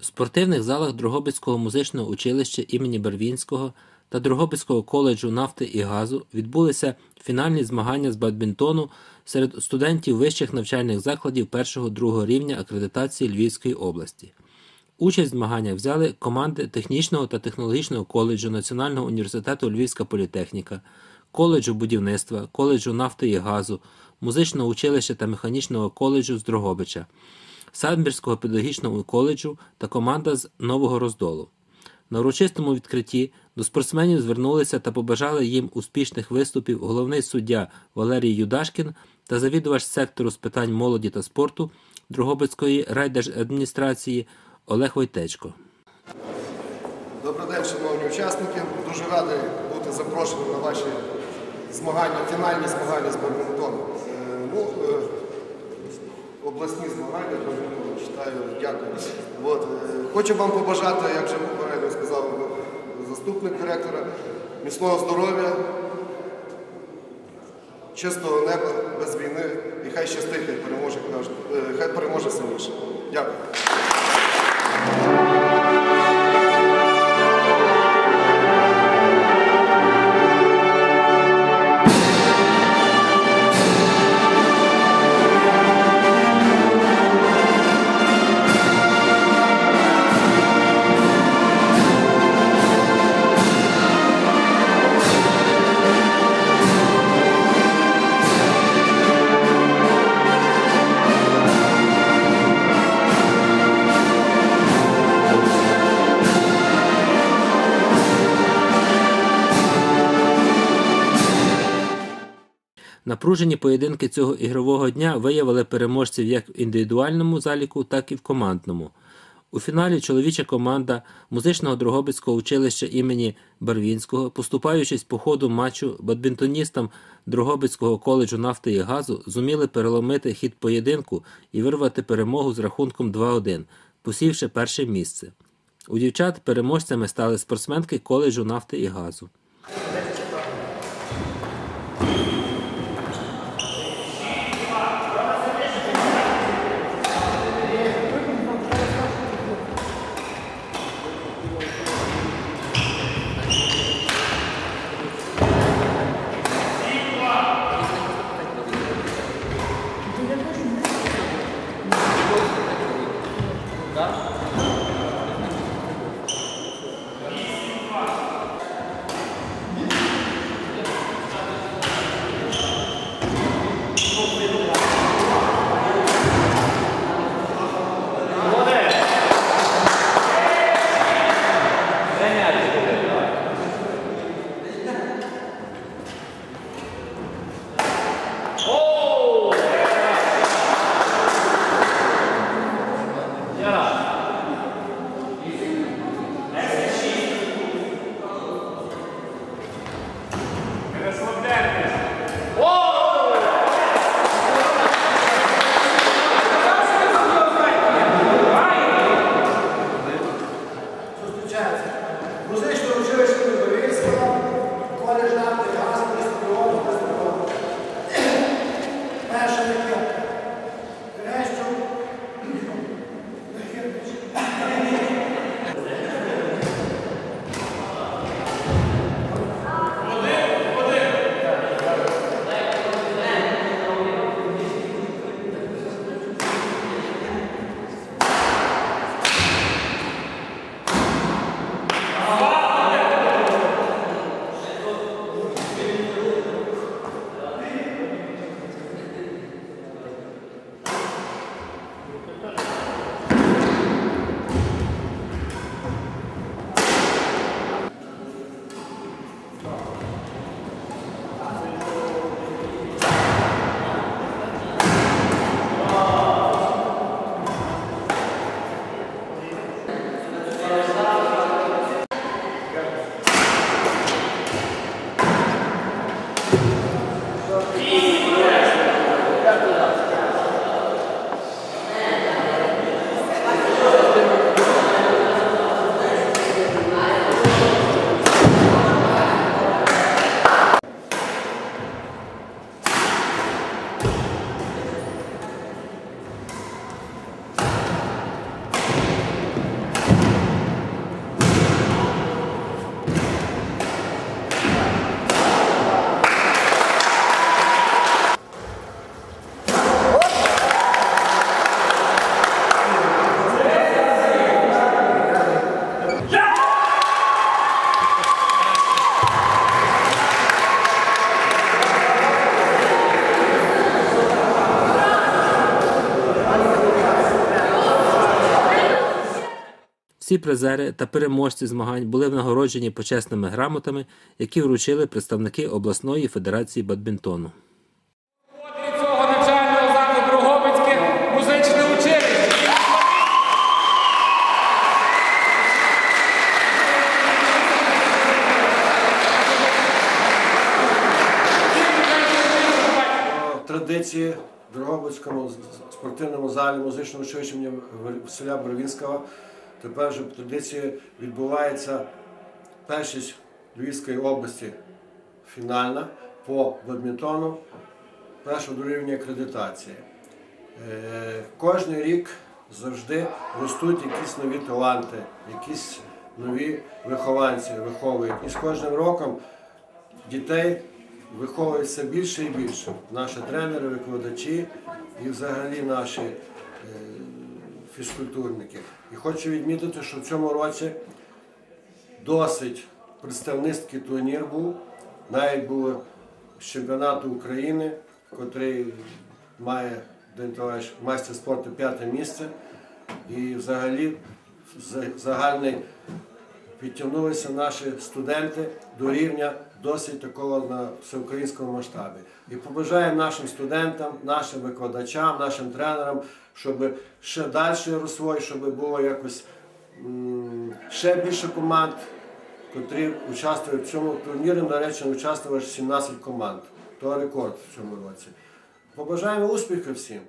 В спортивних залах Дрогобицького музичного училища імені Барвінського та Дрогобицького коледжу нафти і газу відбулися фінальні змагання з бадмінтону серед студентів вищих навчальних закладів першого-другого рівня акредитації Львівської області. Участь в змаганнях взяли команди Технічного та технологічного коледжу Національного університету Львівська політехніка, коледжу будівництва, коледжу нафти і газу, музичного училища та механічного коледжу з Дрогобича, Самбірського педагогічного коледжу та команда з Нового Роздолу. На урочистому відкритті до спортсменів звернулися та побажали їм успішних виступів головний суддя Валерій Юдашкін та завідувач сектору з питань молоді та спорту Дрогобицької райдержадміністрації Олег Войтечко. Добрий день, шановні учасники. Дуже радий бути запрошеним на ваші змагання, фінальні змагання з бадмінтону. Е, Ну, е, обласні змагання тому читаю, дякую. От, е, хочу вам побажати, як вже попередньо сказав заступник директора, міцного здоров'я, чистого неба, без війни і хай щастить, хай переможе, е, хай переможе сильніше. Дякую. Напружені поєдинки цього ігрового дня виявили переможців як в індивідуальному заліку, так і в командному. У фіналі чоловіча команда музичного Дрогобицького училища імені Барвінського, поступаючись по ходу матчу бадмінтоністам Дрогобицького коледжу нафти і газу, зуміли переломити хід поєдинку і вирвати перемогу з рахунком 2-1, посівши перше місце. У дівчат переможцями стали спортсменки коледжу нафти і газу. Всі призери та переможці змагань були нагороджені почесними грамотами, які вручили представники обласної федерації бадмінтону. Традиції в Дрогобицькому спортивному залі музичного училища імені Василя Бровінського. Тепер вже традиції відбувається першість Львівської області фінальна по бадмінтону першого рівня акредитації. Е, Кожний рік завжди ростуть якісь нові таланти, якісь нові вихованці виховують. І з кожним роком дітей виховується більше і більше. Наші тренери, викладачі і взагалі наші е, фізкультурники. І хочу відмітити, що в цьому році досить представницький турнір був. Навіть був з чемпіонату України, котрий має майстер спорту п'яте місце. І взагалі загальний підтягнулися наші студенти до рівня досить такого на всеукраїнському масштабі. І побажаємо нашим студентам, нашим викладачам, нашим тренерам, щоб ще далі росло, щоб було якось ще більше команд, котрі участвують в цьому турнірі. До речі, участвувало 17 команд. То рекорд в цьому році. Побажаємо успіху всім.